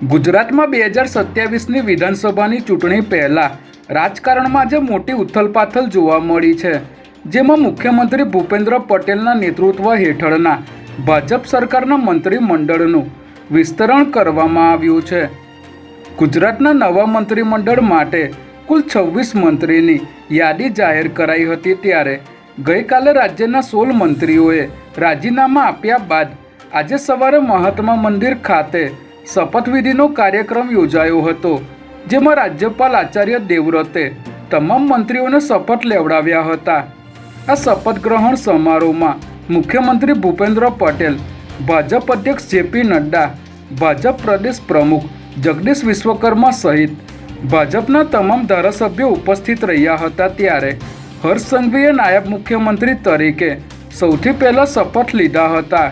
ગુજરાતમાં બે હજાર સત્યાવીસની વિધાનસભાની ચૂંટણી પહેલાં રાજકારણમાં આજે મોટી ઉથલપાથલ જોવા મળી છે, જેમાં મુખ્યમંત્રી ભૂપેન્દ્ર પટેલના નેતૃત્વ હેઠળના ભાજપ સરકારના મંત્રીમંડળનું વિસ્તરણ કરવામાં આવ્યું છે. ગુજરાતના નવા મંત્રીમંડળ માટે કુલ છવ્વીસ મંત્રીની યાદી જાહેર કરાઈ હતી ત્યારે ગઈકાલે રાજ્યના સોળ મંત્રીઓએ રાજીનામા આપ્યા બાદ આજે સવારે મહાત્મા મંદિર ખાતે શપથવિધિનો કાર્યક્રમ યોજાયો હતો, જેમાં રાજ્યપાલ આચાર્ય દેવવ્રતે તમામ મંત્રીઓને શપથ લેવડાવ્યા હતા. આ શપથ ગ્રહણ સમારોહમાં મુખ્યમંત્રી ભૂપેન્દ્ર પટેલ, ભાજપ અધ્યક્ષ જેપી નડ્ડા, ભાજપ પ્રદેશ પ્રમુખ જગદીશ વિશ્વકર્મા સહિત ભાજપના તમામ ધારાસભ્યો ઉપસ્થિત રહ્યા હતા ત્યારે હર્ષ સંઘવીએ નાયબ મુખ્યમંત્રી તરીકે સૌથી પહેલાં શપથ લીધા હતા.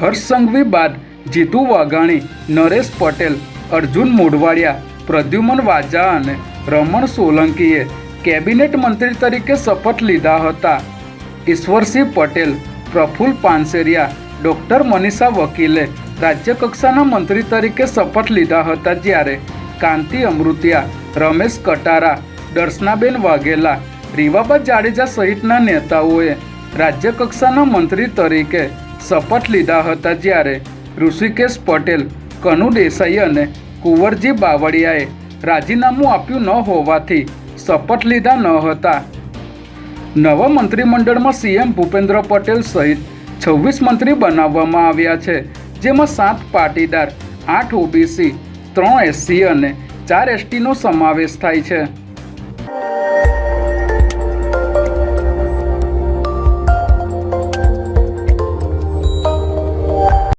હર્ષ સંઘવી બાદ જીતુ વાઘાણી, નરેશ પટેલ, અર્જુન મોઢવાડિયા, પ્રદ્યુમન વાજા અને રમણ સોલંકીએ કેબિનેટ મંત્રી તરીકે શપથ લીધા હતા. ઈશ્વરસિંહ પટેલ, પ્રફુલ પાનસેરિયા, ડૉક્ટર મનીષા વકીલે રાજ્યકક્ષાના મંત્રી તરીકે શપથ લીધા હતા જ્યારે કાંતિ અમૃતિયા, રમેશ કટારા, દર્શનાબેન વાઘેલા, રીવાબા જાડેજા સહિતના નેતાઓએ રાજ્યકક્ષાના મંત્રી તરીકે શપથ લીધા હતા જ્યારે ઋષિકેશ પટેલ, કનુ દેસાઈ અને કુંવરજી બાવળિયાએ રાજીનામું આપ્યું ન હોવાથી શપથ લીધા ન હતા. નવા મંત્રીમંડળમાં સીએમ ભૂપેન્દ્ર પટેલ સહિત છવ્વીસ મંત્રી બનાવવામાં આવ્યા છે, જેમાં સાત પાટીદાર, આઠ ઓબીસી, ત્રણ એસસી અને ચાર એસટીનો સમાવેશ થાય છે.